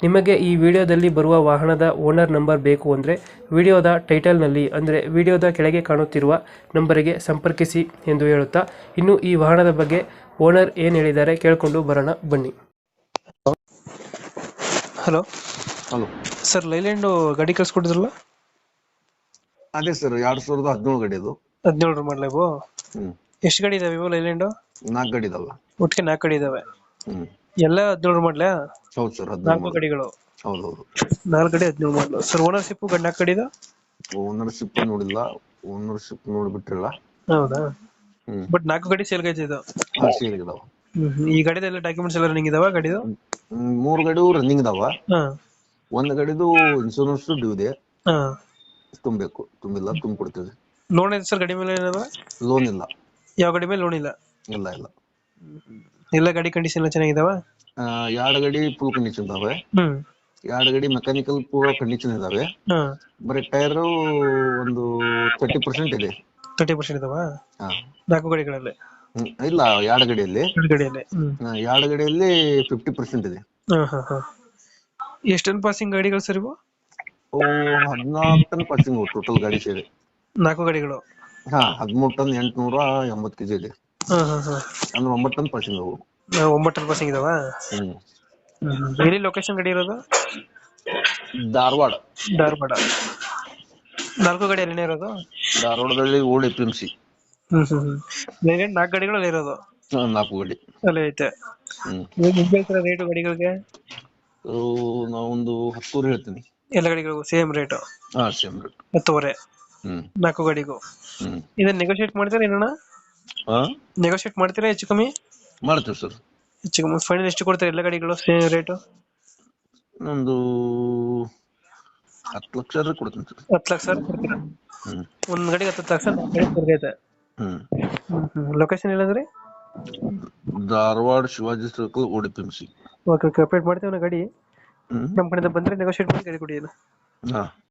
ನಿಮಗೆ ಈ ವಿಡಿಯೋದಲ್ಲಿ ಬರುವ ವಾಹನದ ಓನರ್ ನಂಬರ್ ಬೇಕು ಅಂದರೆ ವಿಡಿಯೋದ ಟೈಟಲ್ನಲ್ಲಿ ಅಂದರೆ ವಿಡಿಯೋದ ಕೆಳಗೆ ಕಾಣುತ್ತಿರುವ ನಂಬರಿಗೆ ಸಂಪರ್ಕಿಸಿ ಎಂದು ಹೇಳುತ್ತಾ ಇನ್ನು ಈ ವಾಹನದ ಬಗ್ಗೆ ಓನರ್ ಏನು ಹೇಳಿದ್ದಾರೆ ಕೇಳಿಕೊಂಡು ಬರೋಣ ಬನ್ನಿ. ಹಲೋ. ಹಲೋ. ಸರ್ ಲೈಲ್ಯಾಂಡು ಗಾಡಿ ಕಳ್ಸ್ಕೊಟ್ಟಿದ್ರಲ್ಲ? ಅದೇ ಸರ್ ಎರಡು ಸಾವಿರದ ಹದಿನೇಳು ಗಾಡಿ ಅದು. ಹದಿನೇಳು ಮಾಡಲೇಬು ಹ್ಮ್. ಎಷ್ಟು ಗಾಡಿ ಇದಾವೆ ಇವು ಲೈಲ್ಯಾಂಡು ನಾಲ್ಕು ಗಾಡಿ ಇದಲ್ಲ ಒಟ್ಟಿಗೆ ನಾಲ್ಕು ಗಾಡಿ ಇದಾವೆ. ಹ್ಮ್. ಎಲ್ಲ ಹದಿನೇಳು ಮಾಡ್ಲ? ಹೌದು ಸರ್ ನಾಲ್ಕು ಹದಿನೇಳು ಹೌದು ಹೌದೌದು ನಾಲ್ಕು ಕಡೆ ಹದಿನೇಳು ಮಾಡಲು? ಸರ್ ಓನರ್ಶಿಪ್ ಗಂಡ ಕಡಿದ? ಓನರ್ಶಿಪ್ ನೋಡಿಲ್ಲ. ಓನರ್ಶಿಪ್ ನೋಡ್ಬಿಟ್ಟಿಲ್ಲ ಹೌದಾ? ಹ್ಮ್. ಬಟ್ ನಾಲ್ಕು ಗಡಿ ಸೇಲ್ ಗೈತೆ ಇದು ಸೇಲ್ ಇದಾವ. ಈ ಗಾಡಿದೆಲ್ಲ ಡಾಕ್ಯುಮೆಂಟ್ಸ್ ಎಲ್ಲ ರನ್ನಿಂಗ್ ಇದಾವ ಗಾಡಿದು ಮೂರು ಮೂರ್ ಗಾಡಿ ರನ್ನಿಂಗ್ ಇದಾವ. ಹಾ. ಒಂದ್ ಗಾಡಿದು ಇನ್ಶೂರೆನ್ಸ್ ಡ್ಯೂ ಇದೆ. ಹಾ. ತುಂಬಬೇಕು. ತುಂಬಿಲ್ಲ ತುಂಬ ಕೊಡ್ತೀವಿ ಲೋನ್ ಇದೆ ಸರ್ ಗಡಿ ಮೇಲೆ ಏನದ? ಲೋನ್ ಇಲ್ಲ. ಯಾವ ಗಡಿ ಮೇಲೆ ಲೋನ್ ಇಲ್ಲ ಇಲ್ಲ. ಇಲ್ಲ ಎಲ್ಲ ಗಾಡಿ ಕಂಡೀಷನ್ ಎಲ್ಲ ಚೆನ್ನಾಗಿದಾವ? ಎರಡ್ ಗಾಡಿ ಫುಲ್ ಕಂಡೀಷನ್ ಇದಾವೆ. ಹ್ಮ್. ಎರಡ್ ಗಾಡಿ ಮೆಕ್ಯಾನಿಕಲ್ ಪೂರ ಕಂಡೀಷನ್ ಇದಾವೆ. ಬರಿ ಬರೀ ಟೈರ್ ಒಂದು ತರ್ಟಿ ಪರ್ಸೆಂಟ್ ಇದೆ. ತರ್ಟಿ ಪರ್ಸೆಂಟ್ ಇದಾವ? ಹಾ. ನಾಲ್ಕು ಗಾಡಿಗಳಲ್ಲಿ? ಹ್ಮ್, ಇಲ್ಲ ಎರಡು ಗಾಡಿಯಲ್ಲಿ. ಎರಡು ಗಾಡಿಯಲ್ಲಿ ಹ್ಮ್. ಎರಡ್ ಫಿಫ್ಟಿ ಪರ್ಸೆಂಟ್ ಇದೆ. ಹಾ ಹಾ ಹಾ. ಎಷ್ಟೊಂದು ಪಾಸಿಂಗ್ ಗಾಡಿಗಳು ಸರ್ ಇವು? ಓ ಹದಿನಾಲ್ಕು ಟನ್ ಪಾಸಿಂಗ್ ಟೋಟಲ್ ಗಾಡಿ ಸೇರಿ. ನಾಲ್ಕು ಗಾಡಿಗಳು? ಹಾ ಹದಿಮೂರು ಟನ್ ಎಂಟುನೂರ ಎಂಬತ್ತು ಕೆಜಿ ಇದೆ. ಅಂದ್ರೆ ಒಂಬತ್ತು ಟನ್ ಪಾಸಿಂಗ್ ಅವು. ಆ, ಒಂಬತ್ತು ಪಾಸಿಂಗ್ ಇದಾವ? ಎಲ್ಲಿ ಲೊಕೇಶನ್ ಗಾಡಿ ಇರೋದು? ಧಾರವಾಡ. ಧಾರವಾಡ. ನಾಲ್ಕು ಗಾಡಿ ಅಲ್ಲಿನೇ ಇರೋದು? ಧಾರವಾಡದಲ್ಲಿ ಓಲ್ಡ್ ಎಫ್ ಎಂ ಸಿ ನಾಲ್ಕು ಗಾಡಿಗಳು ಅಲ್ಲಿ ಇರೋದು ನಾಲ್ಕು ಗಾಡಿ. ಅಲ್ಲಿ ಐತೆ. ಹೇಳ್ತೀರಾ ರೇಟು ಗಾಡಿಗಳಿಗೆ? ನಾವೊಂದು ಹತ್ತೂರು ಹೇಳ್ತೀನಿ. ಎಲ್ಲ ಗಡಿಗಳಿಗೂ ಸೇಮ್ ರೇಟ್ ಹಾ ಸೇಮ್ ರೇಟ್ ಹತ್ತುವರೆ. ನಾಲ್ಕು ಗಾಡಿಗೂ. ಇದನ್ನ ನೆಗೋಶಿಯೇಟ್ ಮಾಡ್ತೀರಾ ಏನಣ್ಣ ಹಾ ನೆಗೋಶಿಯೇಟ್ ಮಾಡ್ತೀರಾ ಹೆಚ್ಚು ಕಮ್ಮಿ? ಮಾಡ್ತೀವಿ ಸರ್. ಹೆಚ್ಚು ಕಮ್ಮಿ. ಫೈನಲ್ ಎಷ್ಟು ಕೊಡ್ತೀರಾ ಎಲ್ಲ ಗಾಡಿಗಳು ಸೇಮ್ ರೇಟು ಒಂದು ಹತ್ತು ಲಕ್ಷ ಕೊಡ್ತೀನಿ ಸರ್. ಹತ್ತು ಲಕ್ಷ ಕೊಡ್ತೀರಾ? ಒಂದ್ ಗಾಡಿಗೆ ಹತ್ತು ಲಕ್ಷ ಹ್ಮ್ ಲೊಕೇಶನ್ ಇಲ್ಲಂದ್ರೆ Dharwad Shivaji circle old F M C okay okay update ಮಾಡ್ತೀವಿ ಗಾಡಿ ನಮ್ಮ ಕಡೆಯಿಂದ ಬಂದ್ರೆ ನೆಗೋಷಿಯೇಟ್ ಮಾಡಿ ಗಾಡಿ ಕೊಡಿ ಹಾ.